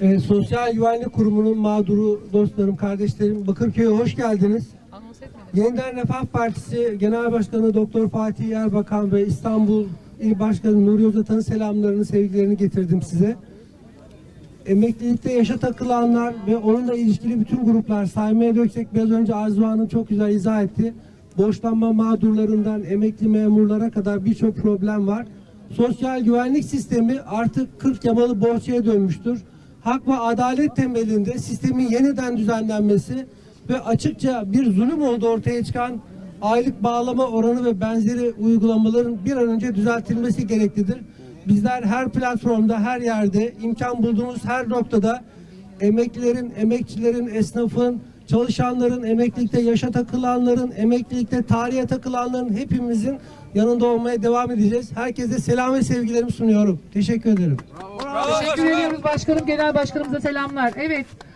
Ee, Sosyal Güvenlik Kurumu'nun mağduru dostlarım, kardeşlerim Bakırköy'e hoş geldiniz. Yeniden Refah Partisi Genel Başkanı Doktor Fatih Erbakan ve İstanbul İl Başkanı Nuri Özatan'ın selamlarını, sevgilerini getirdim size. Emeklilikte yaşa takılanlar ve onunla ilişkili bütün gruplar saymaya döksek biraz önce Arzu Hanım çok güzel izah etti. Borçlanma mağdurlarından emekli memurlara kadar birçok problem var. Sosyal güvenlik sistemi artık 40 yamalı borçaya dönmüştür. Hak ve adalet temelinde sistemin yeniden düzenlenmesi ve açıkça bir zulüm olduğu ortaya çıkan aylık bağlama oranı ve benzeri uygulamaların bir an önce düzeltilmesi gereklidir. Bizler her platformda, her yerde, imkan bulduğumuz her noktada emeklilerin, emekçilerin, esnafın, çalışanların, emeklilikte yaşa takılanların, emeklilikte tarihe takılanların hepimizin yanında olmaya devam edeceğiz. Herkese selam ve sevgilerimi sunuyorum. Teşekkür ederim. Teşekkür ediyoruz başkanım. Genel başkanımıza selamlar. Evet.